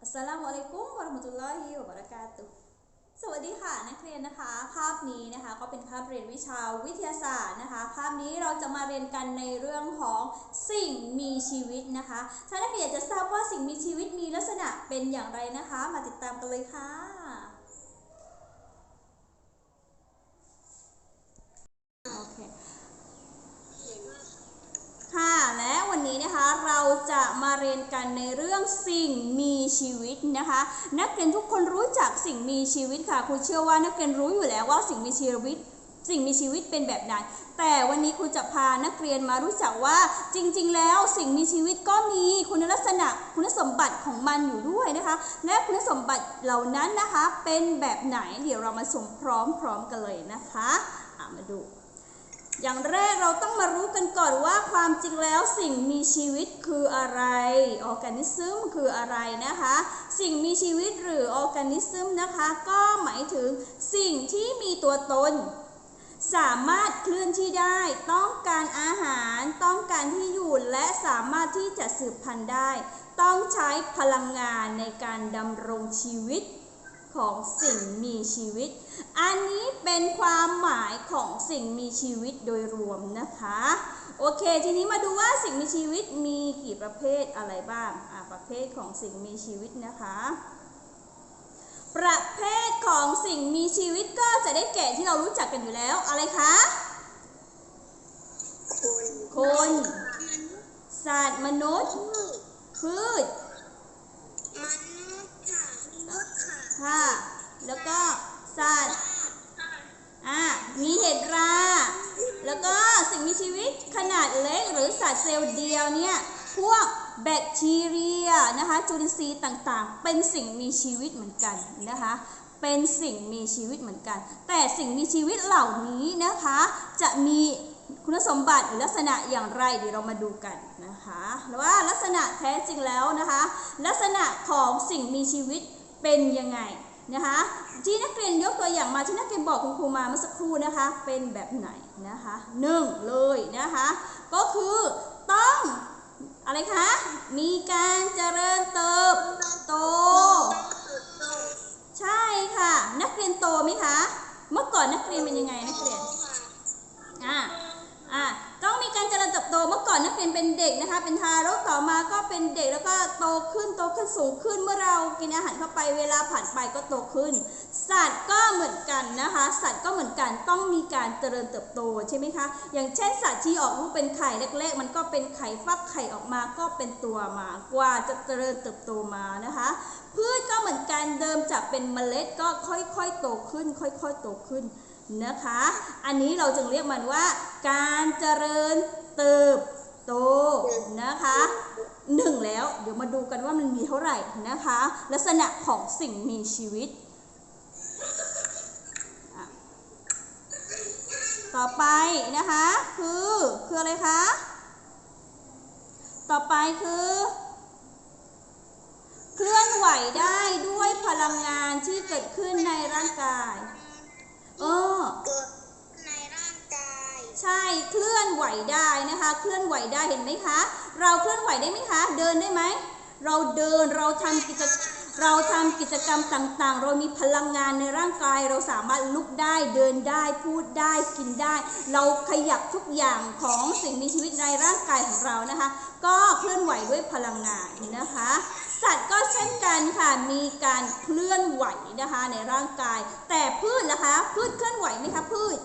อัสสลามุอะลัยกุมวะเราะห์มะตุลลอฮิวะบะเราะกาตุสวัสดีค่ะนักเรียนนะคะ ภาพนี้นะคะก็เป็นภาพเรียนวิชาวิทยาศาสตร์นะคะ ภาพนี้เราจะมาเรียนกันในเรื่องของสิ่งมีชีวิตนะคะถ้านักเรียนอยากจะทราบว่าสิ่งมีชีวิตมีลักษณะเป็นอย่างไรนะคะ มาติดตามกันเลยค่ะ โอเค ค่ะ และวันนี้นะคะเราจะ มาเรียนกันในเรื่องสิ่งมีชีวิตนะคะ นักเรียนทุกคนรู้จักสิ่งมีชีวิตค่ะครูเชื่อว่านักเรียนรู้อยู่แล้วว่าสิ่งมีชีวิต สิ่งมีชีวิตเป็นแบบไหนแต่วันนี้ครูจะพานักเรียนมารู้จักว่าจริง ๆ แล้วสิ่งมีชีวิตก็มีคุณลักษณะคุณสมบัติของมันอยู่ด้วยนะคะ และคุณสมบัติเหล่านั้นนะคะเป็นแบบไหนเดี๋ยวเรามาชมพร้อมๆกันเลยนะคะอะมาดู อย่างแรกเราต้องมารู้กันก่อนว่าความจริงแล้วสิ่งมีชีวิตคืออะไร ออร์แกนิซึมคืออะไรนะคะ สิ่งมีชีวิตหรือออร์แกนิซึมนะคะ ก็หมายถึงสิ่งที่มีตัวตน สามารถเคลื่อนที่ได้ ต้องการอาหารต้องการที่อยู่และสามารถที่จะสืบพันธุ์ได้ ต้องใช้พลังงานในการดำรงชีวิต ของสิ่งมีชีวิต อันนี้เป็นความหมายของสิ่งมีชีวิตโดยรวมนะคะ โอเค ทีนี้มาดูว่าสิ่งมีชีวิตมีกี่ประเภทอะไรบ้าง อ่าประเภทของสิ่งมีชีวิตนะคะ ประเภทของสิ่งมีชีวิตก็จะได้แก่ที่เรารู้จักกันอยู่แล้ว อะไรคะ คนคนสัตว์ มนุษย์ พืชมนุษย์ค่ะมนุษย์ ค่ะค่ะ แล้วก็สัตว์อ่ามีเห็ดรา แล้วก็สิ่งมีชีวิตขนาดเล็กหรือสัตว์เซลล์เดียวเนี่ย พวกแบคทีเรียนะคะจุลินทรีย์ต่างๆ เป็นสิ่งมีชีวิตเหมือนกันนะคะ เป็นสิ่งมีชีวิตเหมือนกัน แต่สิ่งมีชีวิตเหล่านี้นะคะ จะมีคุณสมบัติหรือลักษณะอย่างไรเดี๋ยวเรามาดูกันนะคะว่าลักษณะแท้จริงแล้วนะคะ ลักษณะของสิ่งมีชีวิต เป็นยังไงนะคะที่นักเรียนยกตัวอย่างมาที่นักเรียนบอกคุณครูมาเมื่อสักครู่นะคะเป็นแบบไหนนะคะหนึ่งเลยนะคะก็คือต้องอะไรคะมีการเจริญเติบโต ใช่ค่ะ นักเรียนโตไหมคะ เมื่อก่อนนักเรียนเป็นยังไงนักเรียนอ่าอ่า ต้องมีการเจริญเติบโตเมื่อก่อนนักเรียนเป็นเด็กนะคะ เป็นทารกต่อมาก็เป็นเด็กแล้วก็โตขึ้นโตขึ้นสูงขึ้นเมื่อเรากินอาหารเข้าไปเวลาผ่านไปก็โตขึ้น สัตว์ก็เหมือนกันนะคะ สัตว์ก็เหมือนกันต้องมีการเจริญเติบโตใช่ไหมคะ อย่างเช่นสัตว์ที่ออกลูกเป็นไข่แรกๆ มันก็เป็นไข่ฟักไข่ออกมาก็เป็นตัวมากว่าจะเจริญเติบโตมานะคะพืชก็เหมือนกันเดิมจากเป็นเมล็ดก็ค่อยๆโตขึ้น ค่อย ๆ โตขึ้น นะคะ อันนี้เราจึงเรียกมันว่า การเจริญเติบโตนะคะหนึ่งแล้วเดี๋ยวมาดูกันว่ามันมีเท่าไหร่นะคะ ลักษณะของสิ่งมีชีวิต ต่อไปนะคะคือคืออะไรคะ ต่อไปคือ เคลื่อนไหวได้ด้วยพลังงานที่เกิดขึ้นในร่างกาย เออ เกิดในร่างกาย ใช่เคลื่อนไหวได้นะคะ เคลื่อนไหวได้เห็นไหมคะ เราเคลื่อนไหวได้ไหมคะ เดินได้ไหม เราเดินเราทำกิจเราทำกิจกรรมต่างๆ เรามีพลังงานในร่างกาย เราสามารถลุกได้เดินได้พูดได้กินได้ เราขยับทุกอย่างของสิ่งมีชีวิตในร่างกายของเรานะคะ ก็เคลื่อนไหวด้วยพลังงานนะคะ สัตว์ก็เช่นกันค่ะ มีการเคลื่อนไหวนะคะในร่างกาย แต่พืชล่ะคะ พืชเคลื่อนไหวไหมคะพืช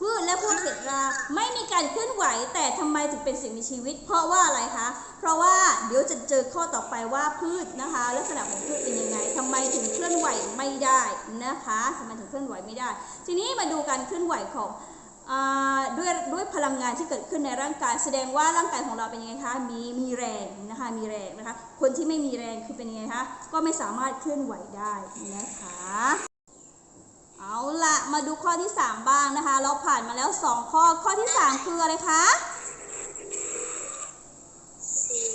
พืชและพวกเห็ดราไม่มีการเคลื่อนไหว แต่ทำไมถึงเป็นสิ่งมีชีวิต เพราะว่าอะไรคะ เพราะว่าเดี๋ยวจะเจอข้อต่อไปว่าพืชนะคะ ลักษณะของพืชเป็นยังไงทำไมถึงเคลื่อนไหวไม่ได้นะคะทำไมถึงเคลื่อนไหวไม่ได้ ทีนี้มาดูการเคลื่อนไหวของ ด้วยด้วยพลังงานที่เกิดขึ้นในร่างกาย แสดงว่าร่างกายของเราเป็นยังไงคะมีมีแรงนะคะมีแรงนะคะคนที่ไม่มีแรงคือเป็นยังไงคะก็ไม่สามารถเคลื่อนไหวได้นะคะเอาละมาดูข้อที่ 3 บ้างนะคะ เราผ่านมาแล้ว 2 ข้อข้อที่ 3 คืออะไรคะสี่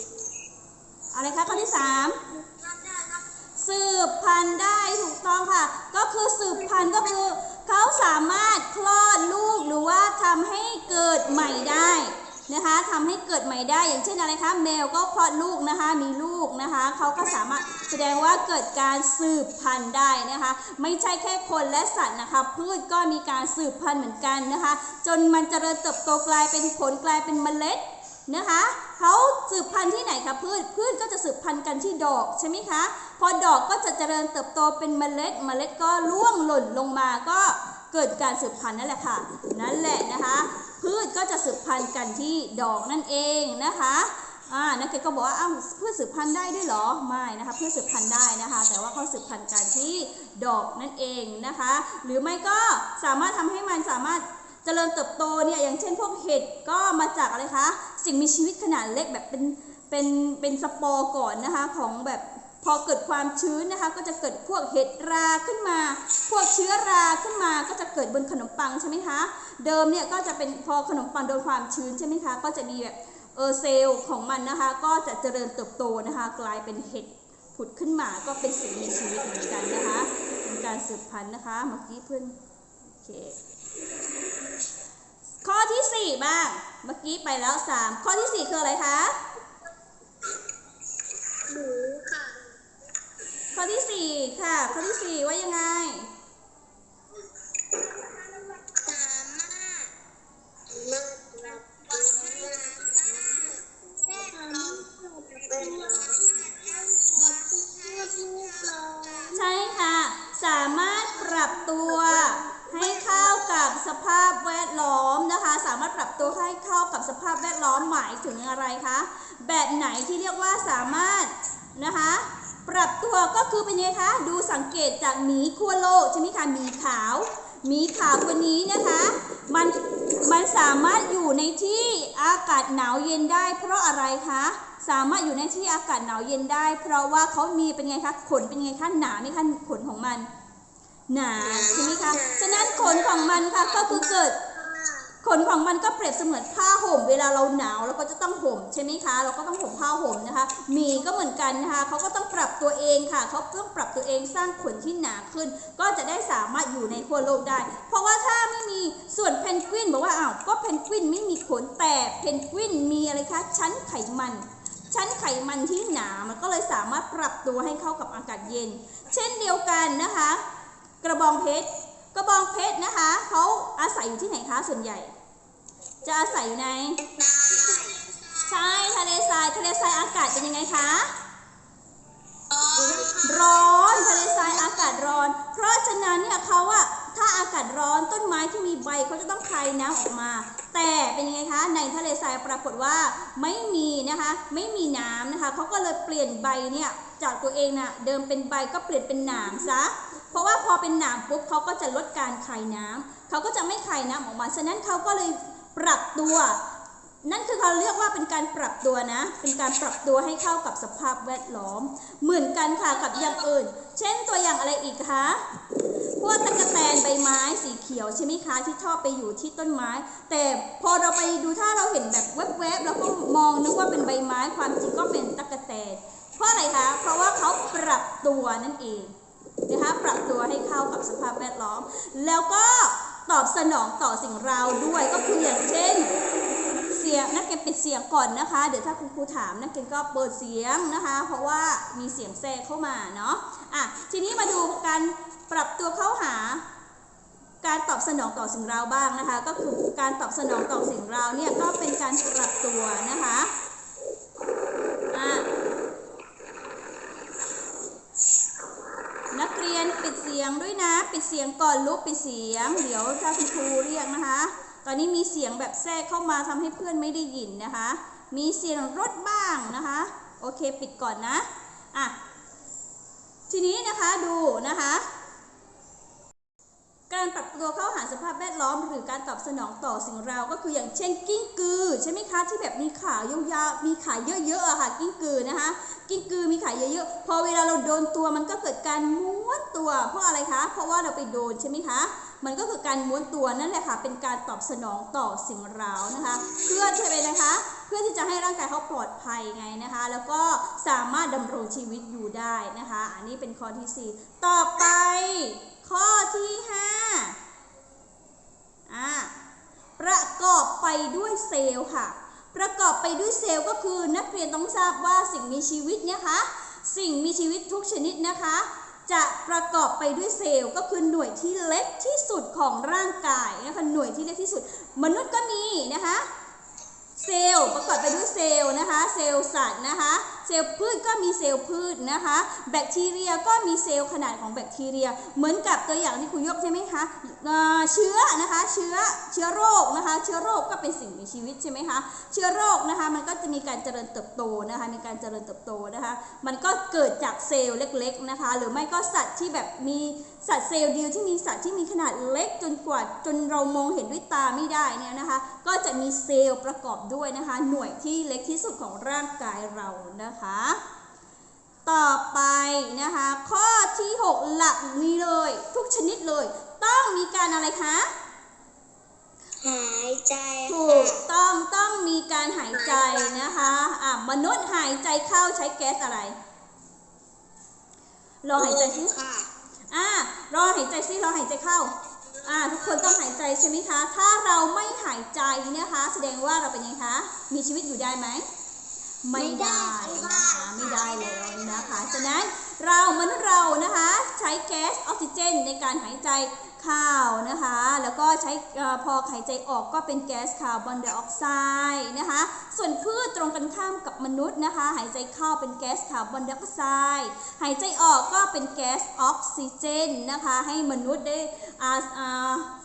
อะไรคะข้อที่3ทำได้ครับสืบพันธุ์ได้ถูกต้องค่ะ ก็คือสืบพันธุ์ก็คือ เขาสามารถคลอดลูกหรือว่าทำให้เกิดใหม่ได้นะคะทำให้เกิดใหม่ได้ อย่างเช่นอะไรคะแมวก็คลอดลูกนะคะ มีลูกนะคะเขาก็สามารถแสดงว่าเกิดการสืบพันธุ์ได้นะคะ ไม่ใช่แค่คนและสัตว์นะคะ พืชก็มีการสืบพันธุ์เหมือนกันนะคะ จนมันเจริญเติบโตกลายเป็นผลกลายเป็นเมล็ดนะคะเขาสืบพันธุ์ที่ไหนคะพืชพืชก็จะสืบพันธุ์กันที่ดอกใช่ไหมคะ พอดอกก็จะเจริญเติบโตเป็นเมล็ด เมล็ดก็ร่วงหล่นลงมาก็เกิดการสืบพันธุ์นั่นแหละค่ะ นั่นแหละนะคะ พืชก็จะสืบพันธุ์กันที่ดอกนั่นเองนะคะอ่านักเรียนก็บอกว่าอ้าวพืชสืบพันธุ์ได้ด้วยเหรอไม่นะคะพืชสืบพันธุ์ได้นะคะ แต่ว่าเขาสืบพันธุ์กันที่ดอกนั่นเองนะคะ หรือไม่ก็สามารถทำให้มันสามารถเจริญเติบโตเนี่ยอย่างเช่นพวกเห็ดก็มาจากอะไรคะสิ่งมีชีวิตขนาดเล็กแบบเป็นเป็นเป็นสปอร์ก่อนนะคะของแบบ พอเกิดความชื้นนะคะก็จะเกิดพวกเห็ดราขึ้นมา พวกเชื้อราขึ้นมาก็จะเกิดบนขนมปังใช่ไหมคะ เดิมเนี่ยก็จะเป็นพอขนมปังโดนความชื้นใช่ไหมคะ ก็จะมีแบบเออเซลล์ของมันนะคะ ก็จะเจริญเติบโตนะคะ กลายเป็นเห็ดผุดขึ้นมาก็เป็นสิ่งมีชีวิตเหมือนกันนะคะเป็นการสืบพันธุ์นะคะเมื่อกี้เพื่อนโอเคข้อที่ 4 บ้าง เมื่อกี้ไปแล้ว 3 ข้อที่ 4 คืออะไรคะหมูค่ะ ข้อที่ 4 ค่ะ สังเกตจากหมีขั้วโลกใช่ไหมคะหมีขาวหมีขาวตัวนี้นะคะมันมันสามารถอยู่ในที่อากาศหนาวเย็นได้ เพราะอะไรคะสามารถอยู่ในที่อากาศหนาวเย็นได้ เพราะว่าเขามีเป็นไงคะขนเป็นไงคะหนาไหมคะขนของมัน หนาใช่ไหมคะฉะนั้นขนของมันค่ะก็คือเกิด ขนของมันก็เปรียบเสมือนผ้าห่ม เวลาเราหนาวเราก็จะต้องห่มใช่ไหมคะ เราก็ต้องห่มผ้าห่มนะคะหมีก็เหมือนกันนะคะเขาก็ต้องปรับตัวเองค่ะเขาต้องปรับตัวเองสร้างขนที่หนาขึ้น ก็จะได้สามารถอยู่ในขั้วโลกได้ เพราะว่าถ้าไม่มีส่วนเพนกวินบอกว่าอ้าวก็เพนกวินไม่มีขนแต่เพนกวินมีอะไรคะชั้นไขมัน ชั้นไขมันที่หนามันก็เลยสามารถปรับตัวให้เข้ากับอากาศเย็น เช่นเดียวกันนะคะ กระบองเพชร กระบองเพชรนะคะเขาอาศัยอยู่ที่ไหนคะส่วนใหญ่ จะอาศัยอยู่ในใช่ทะเลทรายทะเลทรายอากาศเป็นยังไงคะร้อนทะเลทรายอากาศร้อน เพราะฉะนั้นเนี่ยเขาอะถ้าอากาศร้อนต้นไม้ที่มีใบเขาจะต้องคายน้ำออกมา แต่เป็นยังไงคะในทะเลทรายปรากฏว่าไม่มีนะคะไม่มีน้ำนะคะเขาก็เลยเปลี่ยนใบเนี่ยจากตัวเองน่ะเดิมเป็นใบก็เปลี่ยนเป็นหนามซะ ราะว่าพอเป็นหนามปุ๊บเขาก็จะลดการคายน้ำเขาก็จะไม่คายน้ำออกมา ฉะนั้นเขาก็เลยปรับตัว นั่นคือเขาเรียกว่าเป็นการปรับตัวนะ เป็นการปรับตัวให้เข้ากับสภาพแวดล้อม เหมือนกันค่ะกับอย่างอื่น เช่นตัวอย่างอะไรอีกคะพวกตะกแตนใบไม้สีเขียวใช่ไหมคะที่ชอบไปอยู่ที่ต้นไม้ แต่พอเราไปดูถ้าเราเห็นแบบแวบๆเราก็มองนึกว่าเป็นใบไม้ความจริงก็เป็นตะกแตนเพราะอะไรคะ เพราะว่าเขาปรับตัวนั่นเอง นะคะปรับตัวให้เข้ากับสภาพแวดล้อม แล้วก็ตอบสนองต่อสิ่งเราด้วยก็คืออย่างเช่นเสียงนักเรียนปิดเสียงก่อนนะคะ เดี๋ยวถ้าคุณครูถามนักเรียนก็เปิดเสียงนะคะ เพราะว่ามีเสียงแทรกเข้ามาเนาะอะทีนี้มาดูการปรับตัวเข้าหาการตอบสนองต่อสิ่งเราบ้างนะคะ ก็คือการตอบสนองต่อสิ่งเราเนี่ยก็เป็นการปรับตัวนะคะนักเรียนปิดเสีย งด้วยนะ ปิดเสียงก่อนลุกปิดเสียง เดี๋ยวถ้าคุณครูเรียกนะคะ ตอนนี้มีเสียงแบบแทรกเข้ามาทำให้เพื่อนไม่ได้ยินนะคะ มีเสียงรถบ้างนะคะ โอเคปิดก่อนนะอะทีนี้นะคะดูนะคะ การปรับตัวเข้าหาสภาพแวดล้อม หรือการตอบสนองต่อสิ่งเราก็คืออย่างเช่นกิ้งกือใช่ไหมคะที่แบบมีขายาวๆมีขาเยอะๆอะค่ะกิ้งกือนะคะ กิ้งกือมีขาเยอะๆพอเวลาเราโดนตัวมันก็เกิดการม้วน ตัวเพราะอะไรคะ เพราะว่าเราไปโดนใช่ไหมคะ มันก็คือการม้วนตัวนั่นแหละค่ะ เป็นการตอบสนองต่อสิ่งเร้านะคะ เพื่อที่จะเป็นนะคะ เพื่อที่จะให้ร่างกายเขาปลอดภัยไงนะคะ แล้วก็สามารถดำรงชีวิตอยู่ได้นะคะ อันนี้เป็นข้อที่ 4 ต่อไป ข้อที่5อะประกอบไปด้วยเซลล์ค่ะ ประกอบไปด้วยเซลล์ก็คือนักเรียนต้องทราบว่าสิ่งมีชีวิตเนะคะสิ่งมีชีวิตทุกชนิดนะคะ จะประกอบไปด้วยเซลล์ก็คือหน่วยที่เล็กที่สุดของร่างกายนะคะหน่วยที่เล็กที่สุด มนุษย์ก็มีนะคะ เซลล์ประกอบไปด้วยเซลล์นะคะ เซลล์สัตว์นะคะ เซลล์พืชก็มีเซลล์พืชนะคะ แบคทีเรียก็มีเซลล์ขนาดของแบคทีเรีย เหมือนกับตัวอย่างที่ครูยกใช่ไหมคะเเชื้อนะคะ เชื้อ เชื้อโรคนะคะ เชื้อโรคก็เป็นสิ่งมีชีวิตใช่ไหมคะ เชื้อโรคนะคะ มันก็จะมีการเจริญเติบโตนะคะ มีการเจริญเติบโตนะคะ มันก็เกิดจากเซลล์เล็กๆนะคะ หรือไม่ก็สัตว์ที่แบบมีสัตว์เซลล์เดียวที่มีสัตว์ที่มีขนาดเล็กจนกว่าจนเรามองเห็นด้วยตาไม่ได้เนี่ยนะคะ ก็จะมีเซลล์ประกอบด้วยนะคะ หน่วยที่เล็กที่สุดของร่างกายเรานะคะ ต่อไปนะคะ ข้อที่ 6 หลักนี้เลย ทุกชนิดเลย ต้องมีการอะไรคะ หายใจถูกต้องต้องมีการหายใจนะคะอะมนุษย์หายใจเข้าใช้แก๊สอะไรลองหายใจสิค่ะอะลองหายใจสิลองหายใจเข้า อ่าทุกคนต้องหายใจใช่ไหมคะ ถ้าเราไม่หายใจนะคะ แสดงว่าเราเป็นยังไงคะ มีชีวิตอยู่ได้ไหม ไม่ได้นะคะไม่ได้แล้วนะคะ ฉะนั้น เรามนุษย์เรานะคะใช้แก๊สออกซิเจนในการหายใจเข้านะคะ แล้วก็ใช้พอหายใจออกก็เป็นแก๊สคาร์บอนไดออกไซด์นะคะ ส่วนพืชตรงกันข้ามกับมนุษย์นะคะ หายใจเข้าเป็นแก๊สคาร์บอนไดออกไซด์หายใจออกก็เป็นแก๊สออกซิเจนนะคะ ให้มนุษย์ได้อาอา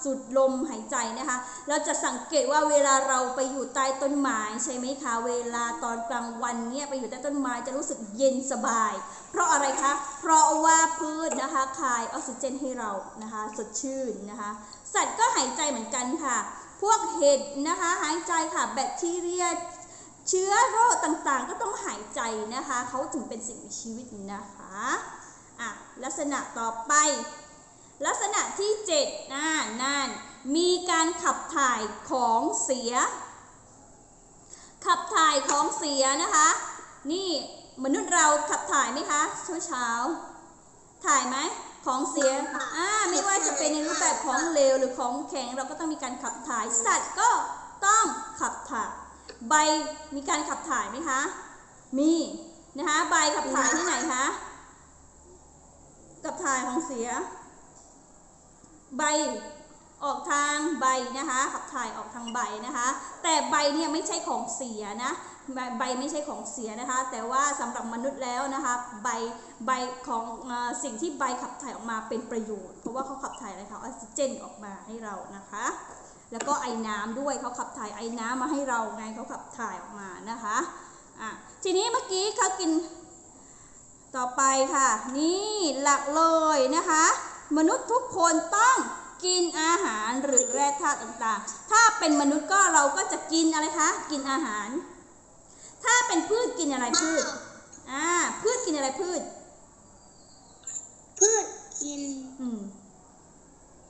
สูดลมหายใจนะคะ เราจะสังเกตว่าเวลาเราไปอยู่ใต้ต้นไม้ใช่ไหมคะ เวลาตอนกลางวันเนี่ยไปอยู่ใต้ต้นไม้จะรู้สึกเย็นสบาย เพราะอะไรคะ เพราะว่าพืชนะคะคายออกซิเจนให้เรานะคะสดชื่นนะคะ สัตว์ก็หายใจเหมือนกันค่ะ พวกเห็ดนะคะหายใจค่ะแบคทีเรียเชื้อโรคต่างๆ ก็ต้องหายใจนะคะ เขาถึงเป็นสิ่งมีชีวิตนะคะอะลักษณะต่อไป ลักษณะที่7น่านั่นมีการขับถ่ายของเสีย ขับถ่ายของเสียนะคะ นี่มนุษย์เราขับถ่ายไหมคะเช้าเช้าๆถ่ายไหมของเสียอ่าไม่ว่าจะเป็นในรูปแบบของเหลวหรือของแข็งเราก็ต้องมีการขับถ่าย สัตว์ก็ต้องขับถ่ายใบมีการขับถ่ายไหมคะ มีนะคะใบขับถ่ายที่ไหนคะขับถ่ายของเสีย ใบออกทางใบนะคะขับถ่ายออกทางใบนะคะ แต่ใบเนี่ยไม่ใช่ของเสียนะ ใบไม่ใช่ของเสียนะคะ แต่ว่าสำหรับมนุษย์แล้วนะคะใบใบของอสิ่งที่ใบขับถ่ายออกมาเป็นประโยชน์ เพราะว่าเขาขับถ่ายอะไรคะออกซิเจนออกมาให้เรานะคะ แล้วก็ไอ้น้ำด้วยเขาขับถ่ายไอ้น้ำมาให้เราไงเขาขับถ่ายออกมานะคะอะทีนี้เมื่อกี้เขากินต่อไปค่ะ นี่หลักเลยนะคะ มนุษย์ทุกคนต้องกินอาหารหรือแร่ธาตุต่างๆ ถ้าเป็นมนุษย์ก็เราก็จะกินอะไรคะ กินอาหาร ถ้าเป็นพืชกินอะไรพืช อ่า พืชกินอะไรพืช พืชกินอืม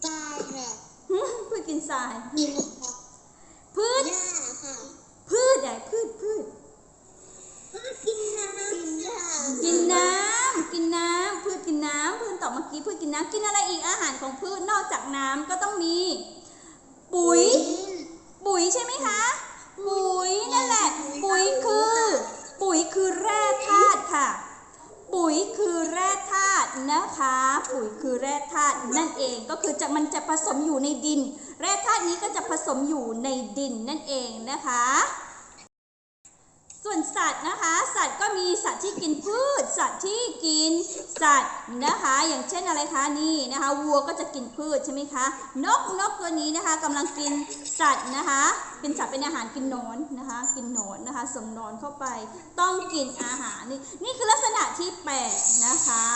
ตายค่ะพืชกินทราย กินค่ะ พืช หญ้าค่ะ พืชอะไรพืชพืช พืชกินน้ำกินหญ้า กินน้ำกินน้ำพืชกินน้ำพืชตอบเมื่อกี้พืชกินน้ำกินอะไรอีกอาหารของพืชนอกจากน้ำก็ต้องมี ปุ๋ย ปุ๋ยใช่ไหมคะ ปุ๋ยนั่นแหละ ปุ๋ยคือ ปุ๋ยคือแร่ธาตุค่ะ ปุ๋ยคือแร่ธาตุ นะคะ ปุ๋ยคือแร่ธาตุนั่นเองก็คือจะมันจะผสมอยู่ในดิน แร่ธาตุนี้ก็จะผสมอยู่ในดินนั่นเองนะคะ ส่วนสัตว์นะคะ สัตว์ก็มีสัตว์ที่กินพืช สัตว์ที่กินสัตว์นะคะ อย่างเช่นอะไรคะนี่นะคะวัวก็จะกินพืชใช่ไหมคะนกนกตัวนี้นะคะกำลังกินสัตว์นะคะเป็นสัตว์เป็นอาหารกินนอนนะคะ กินนอนนะคะส่งนอนเข้าไป ต้องกินอาหารนี่นี่คือลักษณะที่แปดนะคะ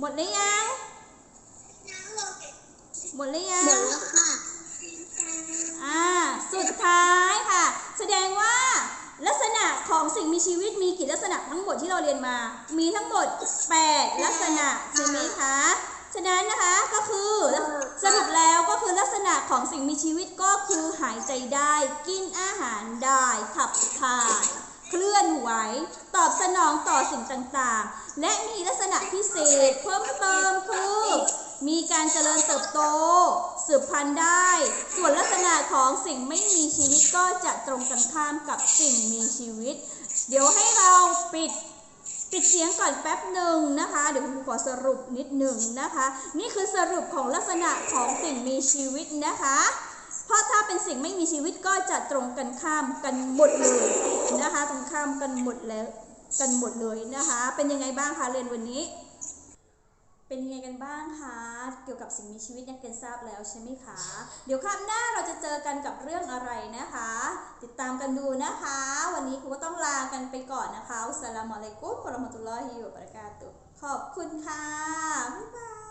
ห มดหรือยัง หมดหรือยังหมดแล้วค่ะอ่า สุดท้ายค่ะ แสดงว่าลักษณะของสิ่งมีชีวิตมีกี่ลักษณะทั้งหมดที่เราเรียนมา มีทั้งหมด 8 ลักษณะใช่ไหมคะ ฉะนั้นนะคะก็คือสรุปแล้วก็คือลักษณะของสิ่งมีชีวิตก็คือหายใจได้ กินอาหารได้ขับถ่าย เคลื่อนไหว ตอบสนองต่อสิ่งต่างๆ และมีลักษณะพิเศษเพิ่มเติมคือ มีการเจริญเติบโต สืบพันธุ์ได้ ส่วนลักษณะของสิ่งไม่มีชีวิตก็จะตรงกันข้ามกับสิ่งมีชีวิต เดี๋ยวให้เราปิดปิดเสียงก่อนแป๊บหนึ่งนะคะ เดี๋ยวคุณครูขอสรุปนิดหนึ่งนะคะ นี่คือสรุปของลักษณะของสิ่งมีชีวิตนะคะ เป็นสิ่งไม่มีชีวิตก็จะตรงกันข้ามกันหมดเลยนะคะ ตรงข้ามกันหมดแล้วกันหมดเลยนะคะ เป็นยังไงบ้างคะเรียนวันนี้ เป็นยังไงกันบ้างคะเกี่ยวกับสิ่งมีชีวิตนักเรียนทราบแล้วใช่ไหมคะ เดี๋ยวครั้งหน้าเราจะเจอกันกับเรื่องอะไรนะคะ ติดตามกันดูนะคะ วันนี้ครูก็ต้องลากันไปก่อนนะคะอัสสลามุอะลัยกุมวะเราะมะตุลลอฮิวะบะเราะกาตุขอบคุณค่ะบ๊ายบาย